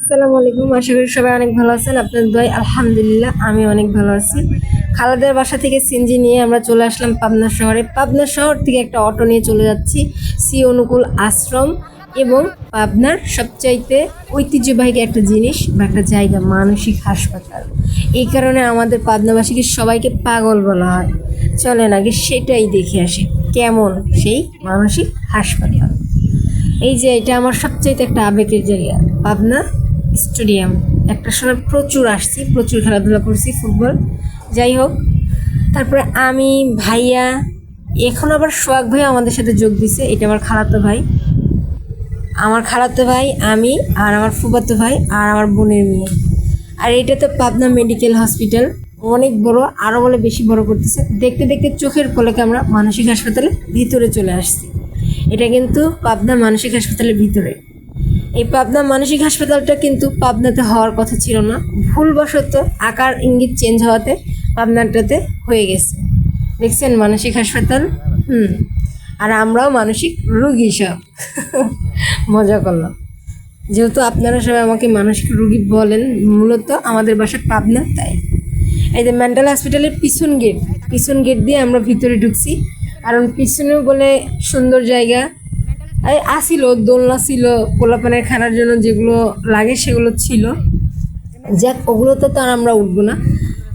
আসসালামু আলাইকুম। আশা করি সবাই অনেক ভালো আছেন। আপনার দয় আলহামদুলিল্লাহ, আমি অনেক ভালো আছি। খালাদের বাসা থেকে সিনজি নিয়ে আমরা চলে আসলাম পাবনা শহরে। পাবনা শহর থেকে একটা অটো নিয়ে চলে যাচ্ছি, সি অনুকূল আশ্রম এবং পাবনার সবচাইতে ঐতিহ্যবাহী একটা জিনিস বা একটা জায়গা, মানসিক হাসপাতাল। এই কারণে আমাদের পাবনাবাসীকে সবাইকে পাগল বলা হয়। চলেন আগে সেটাই দেখে আসি, কেমন সেই মানসিক হাসপাতাল। এই যে, এটা আমার সবচাইতে একটা আবেগের জায়গা, পাবনা স্টেডিয়াম। একটা সময় প্রচুর আসছি, প্রচুর খেলাধুলা করছি, ফুটবল। যাই হোক, তারপরে আমি, ভাইয়া, এখন আবার সোহাগ ভাই আমাদের সাথে যোগ দিছে, এটা আমার খালাতো ভাই। আমার খালাতো ভাই, আমি, আর আমার ফুফাতো ভাই, আর আমার বোনের মেয়ে। আর এটা তো পাবনা মেডিকেল হসপিটাল। অনেক বড় আরও বলে বেশি বড় করতেছে। দেখতে দেখতে চোখের পলকে আমরা মানসিক হাসপাতালের ভিতরে চলে আসছি। এটা কিন্তু পাবনা মানসিক হাসপাতালের ভিতরে। এই পাবনা মানসিক হাসপাতালটা কিন্তু পাবনাতে হওয়ার কথা ছিল না। ভুলবশত আকার ইঙ্গিত চেঞ্জ হওয়াতে পাবনাটাতে হয়ে গেছে। দেখছেন মানসিক হাসপাতাল? হুম। আর আমরাও মানসিক রুগী সব। মজা করলাম। যেহেতু আপনারা সবাই আমাকে মানসিক রুগী বলেন, মূলত আমাদের বাসা পাবনা, তাই। এই যে মেন্টাল হসপিটালের পিছন গেট পিছন গেট দিয়ে আমরা ভিতরে ঢুকছি। কারণ পিছনে বলে সুন্দর জায়গা আসিল, দোলনা ছিল, পোলাপানের খেলার জন্য যেগুলো লাগে সেগুলো ছিল। যাক, ওগুলোতে তো আর আমরা উঠবো না।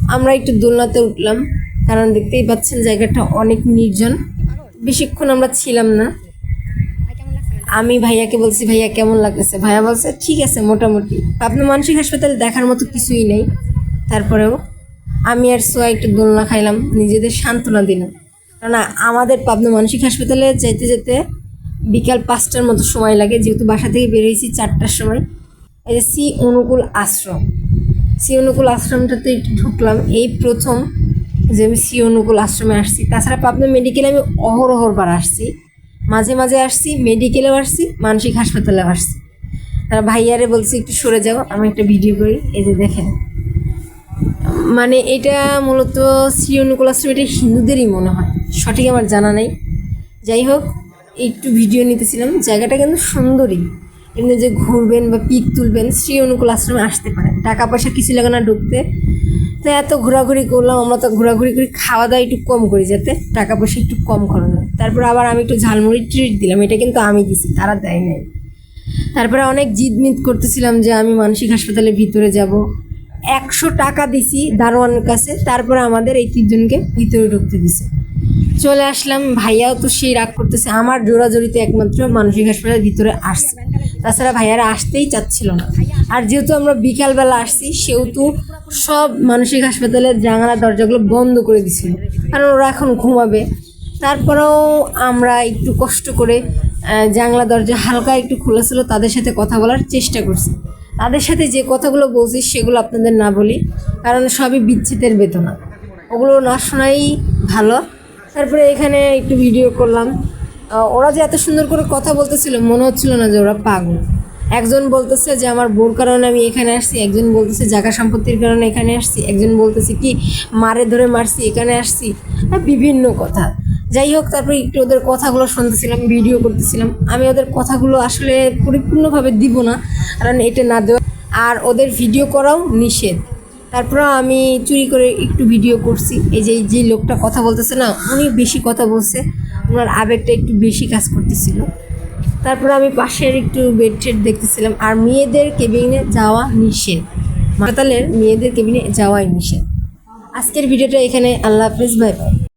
আমরা একটু দোলনাতে উঠলাম, কারণ দেখতেই পাচ্ছেন জায়গাটা অনেক নির্জন। বেশিক্ষণ আমরা ছিলাম না। আমি ভাইয়াকে বলছি, ভাইয়া, কেমন লাগতেছে? ভাইয়া বলছে, ঠিক আছে, মোটামুটি। আপনার মানসিক হাসপাতালে দেখার মতো কিছুই নেই। তারপরেও আমি আর সোয়া একটু দোলনা খাইলাম, নিজেদের সান্ত্বনা দিলাম। কারণ আমাদের পাবনা মানসিক হাসপাতালে যেতে যেতে বিকাল পাঁচটার মতো সময় লাগে, যেহেতু বাসা থেকে বেরিয়েছি চারটার সময়। এই যে সি অনুকূল আশ্রম সি অনুকূল আশ্রমটাতে একটু ঢুকলাম। এই প্রথম যে আমি সি অনুকূল আশ্রমে আসছি। তাছাড়া পাবনা মেডিকেলে আমি অহরহর বার আসছি। মাঝে মাঝে আসছি, মেডিকেলেও আসছি, মানসিক হাসপাতালেও আসছি। তারা ভাইয়ারে বলছি, একটু সরে যাও, আমি একটা ভিডিও করি। এই যে দেখেন। মানে এটা মূলত শ্রী অনুকূল আশ্রম, এটা হিন্দুদেরই মনে হয়। সঠিক আমার জানা নেই। যাই হোক একটু ভিডিও নিতেছিলাম, জায়গাটা কিন্তু সুন্দরই এমনি যে ঘুরবেন বা পিক তুলবেন শ্রী অনুকূল আশ্রমে আসতে পারেন। টাকা পয়সা কিছু লাগে না ঢুকতে। তো এত ঘোরাঘুরি করলাম, আমরা তো ঘোরাঘুরি করে, খাওয়া দাওয়া একটু কম করি যাতে টাকা পয়সা একটু কম খরচ হয়। তারপর আবার আমি একটু ঝালমুড়ি ট্রিট দিলাম, এটা কিন্তু আমি দিছি, তারা দেয় নাই। তারপরে অনেক জিদমিদ করতেছিলাম যে আমি মানসিক হাসপাতালের ভিতরে যাব। একশো টাকা দিছি দারোয়ানের কাছে, তারপরে আমাদের এই তিনজনকে ভিতরে ঢুকতে দিছে। চলে আসলাম। ভাইয়াও তো সেই রাগ করতেছে। আমার জোড়াজড়িতে একমাত্র মানসিক হাসপাতালের ভিতরে আসছে। তাছাড়া ভাইয়ারা আসতেই চাচ্ছিল না। আর যেহেতু আমরা বিকালবেলা আসছি, সেহেতু সব মানসিক হাসপাতালের জানালা দরজাগুলো বন্ধ করে দিছিল। কারণ ওরা এখন ঘুমাবে। তারপরেও আমরা একটু কষ্ট করে জানলা দরজা হালকা একটু খোলা ছিল, তাদের সাথে কথা বলার চেষ্টা করছি। তাদের সাথে যে কথাগুলো বলছি, সেগুলো আপনাদের না বলি, কারণ সবই বিচ্ছেদের বেতনা ওগুলো না শোনাই ভালো। তারপরে এখানে একটু ভিডিও করলাম। ওরা যে এত সুন্দর করে কথা বলতেছিল, মনে হচ্ছিল না যে ওরা পাগল। একজন বলতেছে যে, আমার বোর কারণে আমি এখানে আসছি। একজন বলতেছে জায়গা সম্পত্তির কারণে এখানে আসছি। একজন বলতেছে, কি মারে ধরে মারছি, এখানে আসছি? আর বিভিন্ন কথা। যাই হোক, তারপরে একটু ওদের কথাগুলো শুনতেছিলাম ভিডিও করতেছিলাম। আমি ওদের কথাগুলো আসলে পরিপূর্ণভাবে দিব না, কারণ এটা না দেওয়া আর ওদের ভিডিও করাও নিষেধ। তারপর আমি চুরি করে একটু ভিডিও করছি। এই যে যে লোকটা কথা বলতেছে না উনি বেশি কথা বলছে। ওনার আবেগটা একটু বেশি কাজ করতেছিল। তারপর আমি পাশের একটু বেড টেড দেখতেছিলাম। আর মেয়েদের কেবিনে যাওয়া নিষেধ। হাসপাতালের মেয়েদের কেবিনে যাওয়াই নিষেধ। আজকের ভিডিওটা এখানে। আল্লাহ হাফিজ ভাই বাই